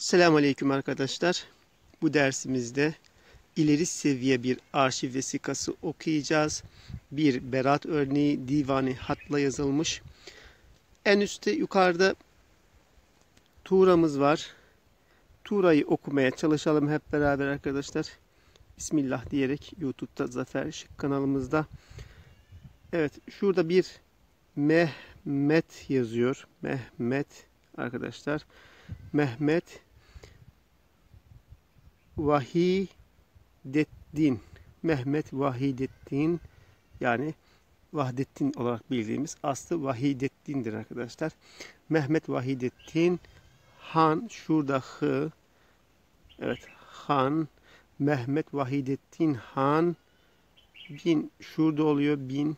Selamun Aleyküm arkadaşlar. Bu dersimizde ileri seviye bir arşiv vesikası okuyacağız. Bir berat örneği divani hatla yazılmış. En üstte yukarıda Tuğra'mız var. Tuğra'yı okumaya çalışalım hep beraber arkadaşlar. Bismillah diyerek YouTube'da Zafer Şık kanalımızda. Evet şurada bir Mehmet yazıyor. Mehmet arkadaşlar. Mehmet Vahidettin. Mehmet Vahidettin yani Vahdettin olarak bildiğimiz aslı Vahidettin'dir arkadaşlar. Mehmet Vahidettin Han şurada hı evet Han Mehmet Vahidettin Han bin şurada oluyor bin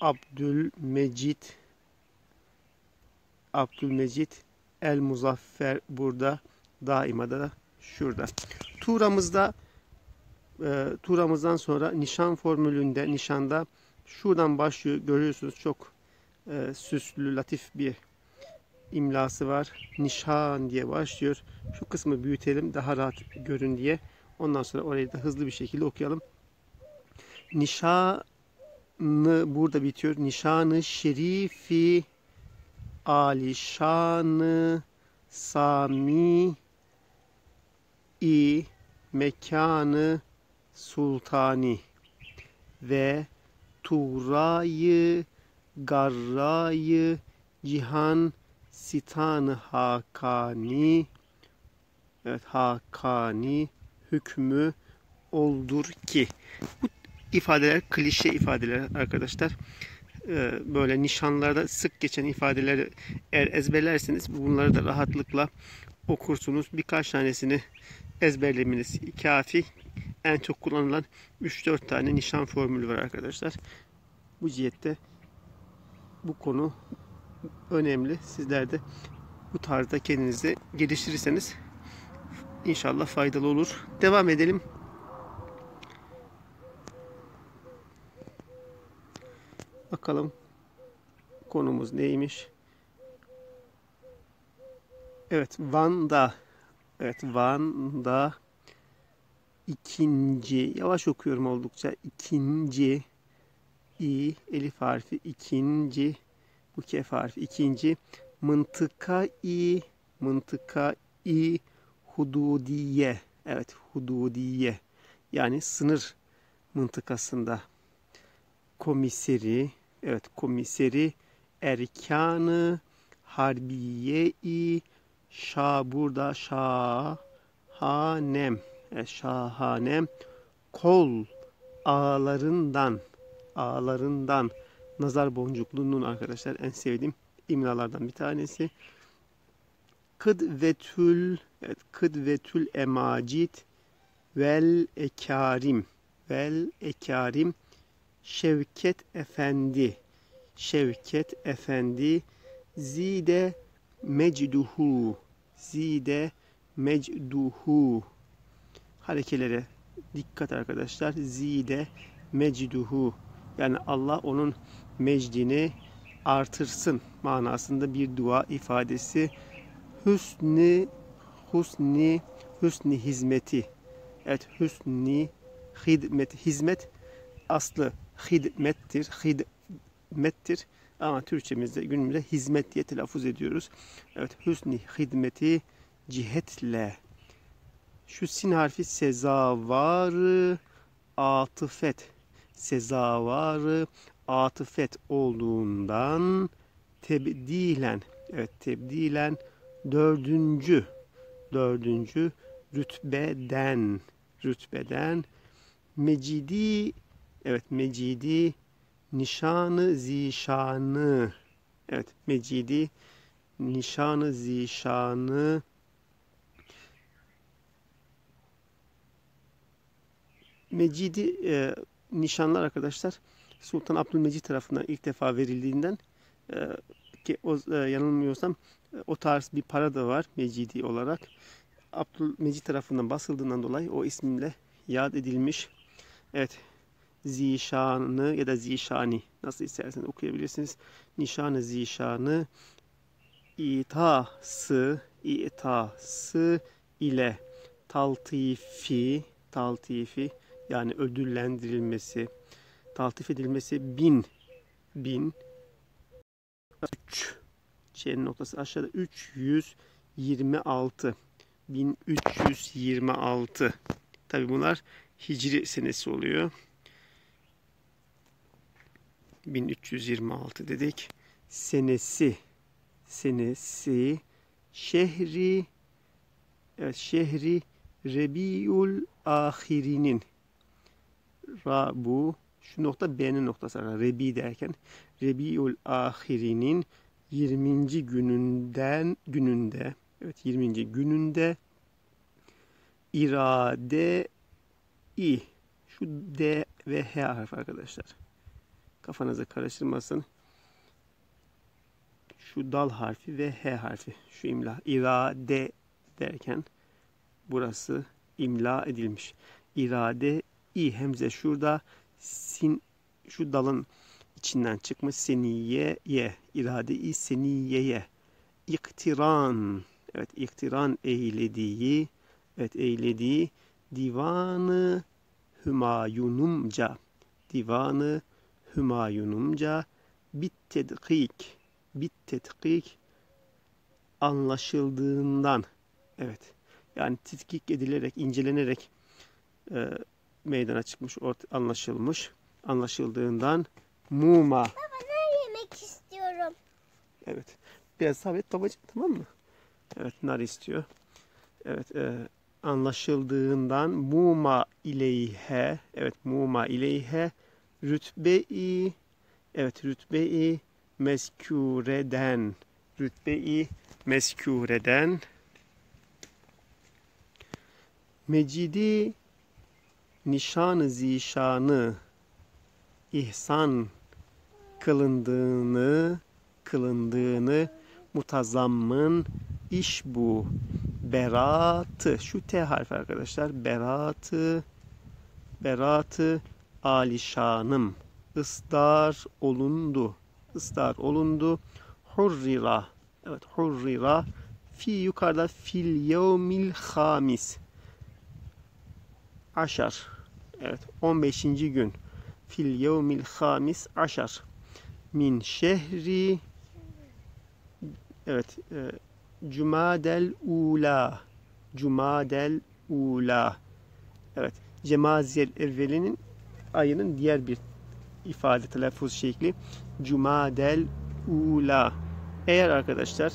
Abdülmecit Abdülmecit El Muzaffer burada daima da şurada. Tuğramızda e, tuğramızdan sonra nişan formülünde nişanda şuradan başlıyor. Görüyorsunuz çok e, süslü latif bir imlası var. Nişan diye başlıyor. Şu kısmı büyütelim daha rahat görün diye. Ondan sonra orayı da hızlı bir şekilde okuyalım. Nişanı burada bitiyor. Nişanı şerifi alişanı sami i mekanı sultani ve Tuğra'yı Garra'yı cihan sitanı hakani evet hakani hükmü oldur ki. Bu ifadeler klişe ifadeler arkadaşlar. Ee, böyle nişanlarda sık geçen ifadeleri eğer ezberlerseniz bunları da rahatlıkla okursunuz. Birkaç tanesini ezberlemeniz kafi. En çok kullanılan 3-4 tane nişan formülü var arkadaşlar. Bu cihette bu konu önemli. Sizler de bu tarzda kendinizi geliştirirseniz inşallah faydalı olur. Devam edelim. Bakalım konumuz neymiş? Evet Van'da Evet Van'da ikinci yavaş okuyorum oldukça ikinci i elif harfi ikinci bu kef harfi ikinci. Mıntıka i mıntıka i hududiye. Evet hududiye. Yani sınır mıntıkasında. Komiseri evet komiseri erkanı harbiye-i Şa burada şahanem. E, şahanem. Kol ağlarından ağlarından nazar boncukluğunun arkadaşlar en sevdiğim imlalardan bir tanesi. Kıdvetül evet, kıdvetül emacit vel ekarim vel ekarim Şevket Efendi Şevket Efendi zide mecduhu zide mecduhu. Harekelere dikkat arkadaşlar. Zide mecduhu. Yani Allah onun mecdini artırsın manasında bir dua ifadesi. Hüsni husni hüsni hizmeti. Evet hüsni hizmet hizmet aslı hidmettir hidmettir ama Türkçemizde günümüzde hizmet diye telaffuz ediyoruz. Evet hüsni hizmeti cihetle. Şu sin harfi sezavarı atıfet. Sezavarı atıfet olduğundan tebdilen. Evet tebdilen dördüncü dördüncü rütbeden rütbeden mecidi evet mecidi Nişanı zişanı. Evet Mecidi nişanı zişanı Mecidi e, nişanlar arkadaşlar Sultan Abdülmecid tarafından ilk defa verildiğinden e, ki o, e, yanılmıyorsam e, o tarz bir para da var Mecidi olarak. Abdülmecid tarafından basıldığından dolayı o ismimle yad edilmiş. Evet zişanı ya da zişani. Nasıl isterseniz okuyabilirsiniz. Nişanı zişanı itası itası ile taltifi taltifi yani ödüllendirilmesi taltif edilmesi bin bin 3 Ç'nin noktası aşağıda 326 1326 tabi bunlar hicri senesi oluyor 1326 dedik senesi senesi şehri şehri Rebiul Ahiri'nin Ra bu şu nokta B'nin noktası. Rebi derken Rebiul Ahiri'nin 20. gününden gününde evet 20. gününde irade i şu D ve H harfi arkadaşlar. Kafanızı karıştırmasın. Şu dal harfi ve H harfi. Şu imla. irade derken burası imla edilmiş. İrade i hemze şurada sin şu dalın içinden çıkmış seniye ye irade i seniyeye iktiran evet iktiran eylediği evet eylediği divanı Hümayunumca divanı Hümayunumca bit tedkik bit anlaşıldığından evet yani tetkik edilerek incelenerek e, meydana çıkmış orta, anlaşılmış anlaşıldığından muma. Baba ne yemek istiyorum? evet. Biraz sabit babacığım tamam mı? Evet nar istiyor. Evet e, anlaşıldığından muma ileyhe evet muma ileyhe rütbe-i evet rütbe-i meskûreden rütbe-i meskûreden mecidi nişan-ı zişanı ihsan kılındığını kılındığını mutazammın iş bu. Beratı şu T harfi arkadaşlar beratı beratı alişanım ısdar olundu ısdar olundu hurrira evet hurrira fi yukarıda fil yevmil hamis aşar evet 15. gün fil yevmil hamis aşar min şehri evet e, Cumadel Ula. Cumadel Ula. Evet. Cemaziyel evvelinin ayının diğer bir ifade telaffuz şekli. Cumadel Ula. Eğer arkadaşlar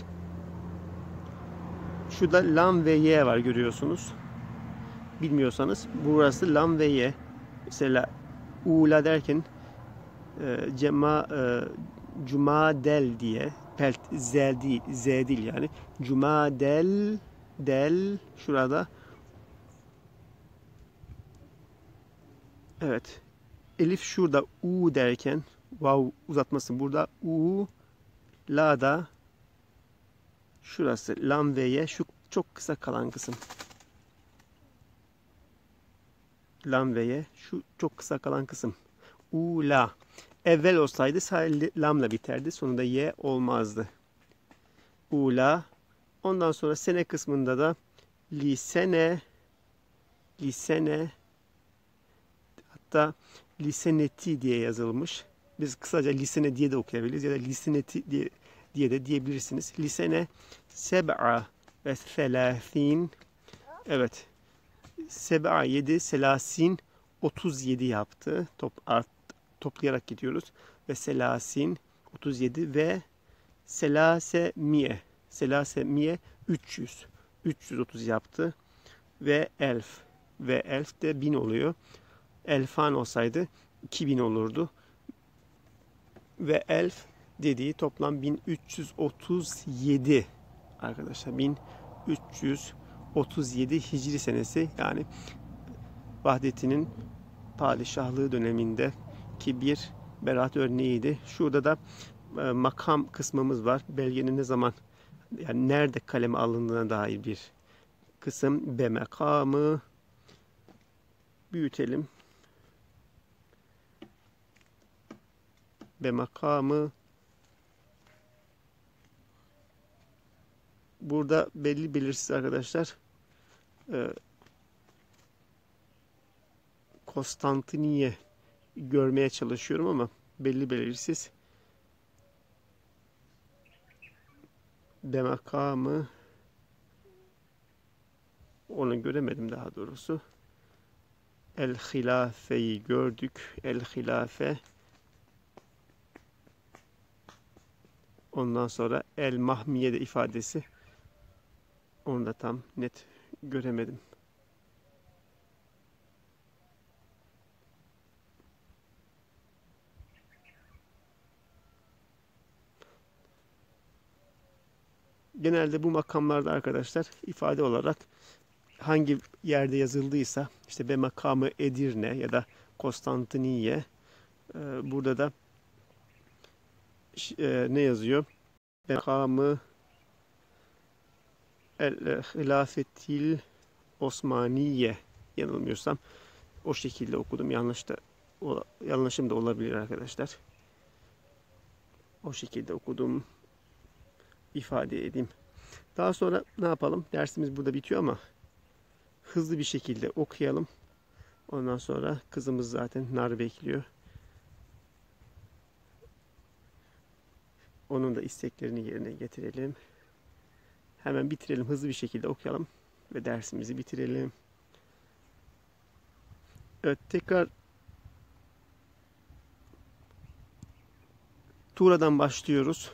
şurada lam ve ye var görüyorsunuz. Bilmiyorsanız burası lam ve ye. Mesela ula derken e, cema e, cumadel diye pelt z değil, z değil yani. Cuma del del şurada. Evet. Elif şurada u derken vav uzatması burada u la da şurası lam ve ye şu çok kısa kalan kısım. Lam ve ye şu çok kısa kalan kısım. U la. Evvel olsaydı sadece lamla biterdi. Sonunda ye olmazdı. Ula. Ondan sonra sene kısmında da lisene lisene hatta liseneti diye yazılmış. Biz kısaca lisene diye de okuyabiliriz ya da liseneti diye, diye de diyebilirsiniz. Lisene seb'a ve selâfin evet seb'a 7 selasin 37 yaptı. Top art, toplayarak gidiyoruz. Ve selasin 37 ve selase miye selase miye 300 330 yaptı. Ve elf ve elf de 1000 oluyor. Elfan olsaydı 2000 olurdu. Ve elf dediği toplam 1337 arkadaşlar 1337 Hicri senesi yani Vahdettin'in padişahlığı döneminde ki bir beraat örneğiydi. Şurada da e, makam kısmımız var. Belgenin ne zaman yani nerede kaleme alındığına dair bir kısım. Be makamı büyütelim. Be makamı burada belli belirsiz arkadaşlar. Ee, Konstantiniye görmeye çalışıyorum ama belli belirsiz. Bemakamı onu göremedim daha doğrusu. El hilafeyi gördük. El hilafe Ondan sonra el mahmiyede ifadesi. Onu da tam net göremedim. Genelde bu makamlarda arkadaşlar ifade olarak hangi yerde yazıldıysa işte be makamı Edirne ya da Konstantiniye e, burada da e, ne yazıyor? Makamı El Hilafetil Osmaniye yanılmıyorsam o şekilde okudum. Yanlış da yanlışım da olabilir arkadaşlar. O şekilde okudum ifade edeyim. Daha sonra ne yapalım? Dersimiz burada bitiyor ama hızlı bir şekilde okuyalım. Ondan sonra kızımız zaten nar bekliyor. Onun da isteklerini yerine getirelim. Hemen bitirelim. Hızlı bir şekilde okuyalım ve dersimizi bitirelim. Evet tekrar Tuğra'dan başlıyoruz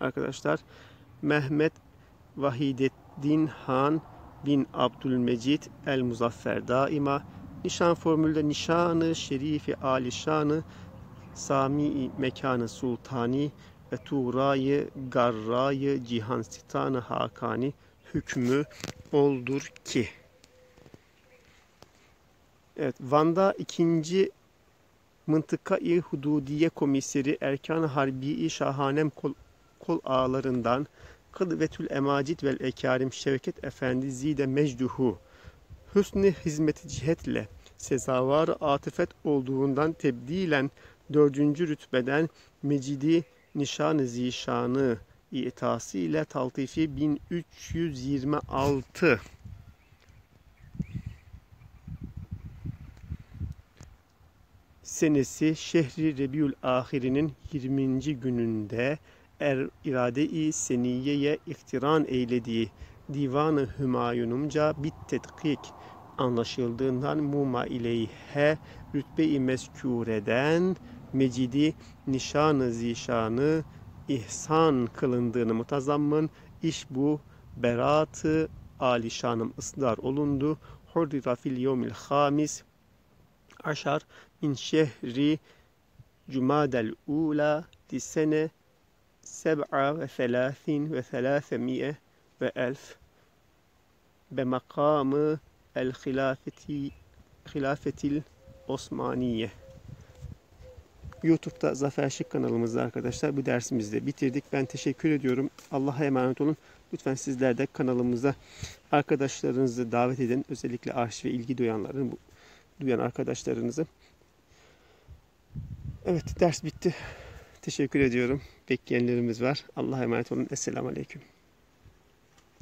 arkadaşlar. Mehmet Vahideddin Han bin Abdülmecid El Muzaffer daima nişan formülde nişanı şerifi alişanı sami mekanı sultani ve Tuğra'yı Garra'yı Cihan Sitanı Hakani hükmü oldur ki. Evet, Van'da ikinci Mıntıka-i Hududiye Komiseri Erkan-ı Harbi-i Şahanem kol, kol ağlarından Kıdvetül Emacid vel Ekarim Şevket Efendi Zide Mecduhu hüsnü hizmeti cihetle sezavar atıfet olduğundan tebdilen dördüncü rütbeden Mecidi Nişan-ı Zişanı itası ile taltifi 1326 senesi şehri Rebiül Ahirinin 20. gününde er irade-i seniyeye iktiran eylediği divanı Hümayunumca bit tetkik anlaşıldığından muma ileyhe rütbe-i meskûreden mecidi nişanı zişanı ihsan kılındığını mutazammın iş bu beratı alişanım ısrar olundu. Hurrira fil yevmil hamis aşar min şehri Cumadel ula di sene seb'a ve selâsin ve selâsemiye ve elf be makamı el hilafeti hilafetil Osmaniye. YouTube'da Zafer Şık kanalımızda arkadaşlar bu dersimizi de bitirdik. Ben teşekkür ediyorum. Allah'a emanet olun. Lütfen sizler de kanalımıza arkadaşlarınızı davet edin. Özellikle arşive ilgi duyanların, bu, duyan arkadaşlarınızı. Evet ders bitti. Teşekkür ediyorum. Bekleyenlerimiz var. Allah'a emanet olun. Esselamu Aleyküm.